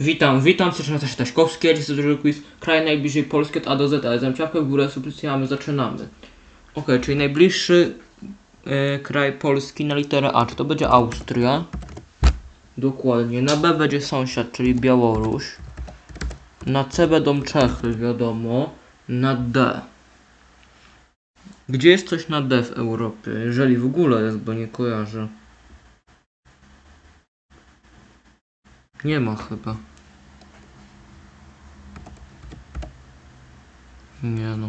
Witam, witam, się Taśkowski, ja dzisiaj dużo quiz. Kraj najbliżej Polski od A do Z, ale zam w górę, subskrypcjami zaczynamy. Ok, czyli najbliższy e, kraj Polski na literę A, czy to będzie Austria? Dokładnie. Na B będzie sąsiad, czyli Białoruś. Na C będą Czechy, wiadomo. Na D. Gdzie jest coś na D w Europie? Jeżeli w ogóle jest, bo nie kojarzę. Nie ma chyba. Nie no.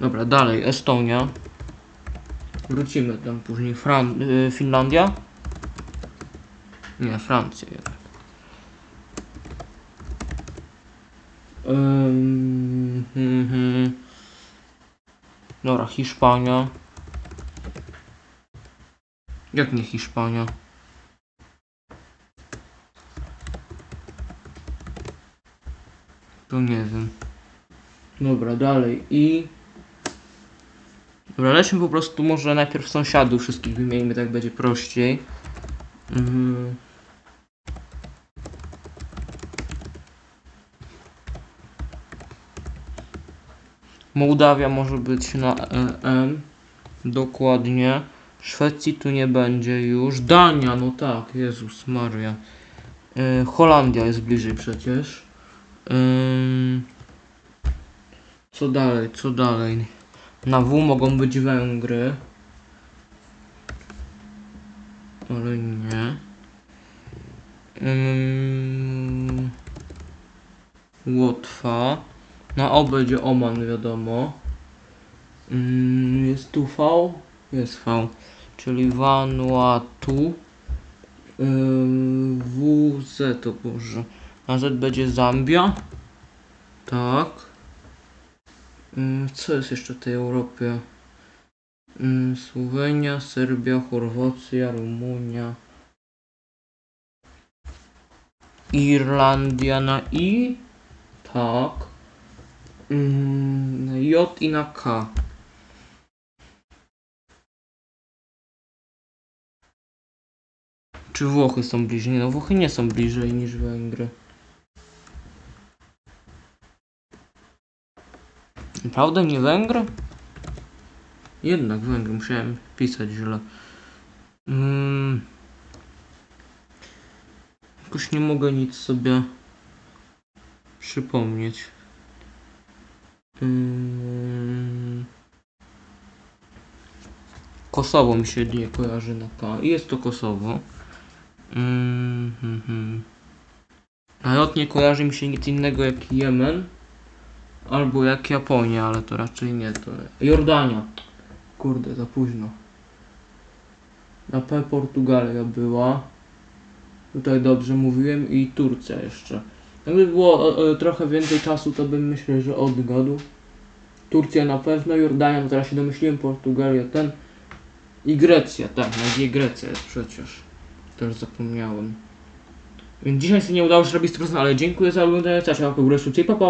Dobra, dalej. Estonia. Wrócimy tam później. Fran y, Finlandia? Nie, Francja jednak. Ym, mhm. Dobra, Hiszpania. Jak nie Hiszpania? To nie wiem. Dobra, dalej. I... Dobra, lećmy po prostu może najpierw sąsiadów wszystkich wymieńmy, tak będzie prościej. Mhm. Mołdawia może być na EM. Dokładnie. Szwecji tu nie będzie już. Dania, no tak, Jezus Maria. E, Holandia jest bliżej przecież. Ym, co dalej, co dalej? Na W mogą być Węgry. Ale nie. Ym, Łotwa. Na O będzie Oman, wiadomo. Ym, jest tu V? Jest V. Czyli Vanuatu. Ym, WZ to Boże. Na Z będzie Zambia. Tak. Ym, Co jest jeszcze w tej Europie? Ym, Słowenia, Serbia, Chorwacja, Rumunia. Irlandia na I. Tak. Ym, na J i na K. Czy Włochy są bliżej? No Włochy nie są bliżej niż Węgry. Naprawdę nie Węgry? Jednak Węgry, musiałem pisać źle. Mm. Jakoś nie mogę nic sobie przypomnieć. Mm. Kosowo mi się nie kojarzy na K. Jest to Kosowo. Mm, hmm, hmm. Na J nie kojarzy mi się nic innego jak Jemen. Albo jak Japonia, ale to raczej nie. To Jordania. Kurde, za późno. Na P Portugalia była. Tutaj dobrze mówiłem i Turcja jeszcze. Jakby było e, trochę więcej czasu, to bym myślę, że odgadł. Turcja na pewno, Jordania, no teraz się domyśliłem, Portugalia ten. I Grecja, tak, na G Grecja jest przecież. Też zapomniałem. Więc dzisiaj sobie nie udało się robić 100%, ale dziękuję za oglądanie, cześć, łapkę w górę, subskrypcję, pa pa!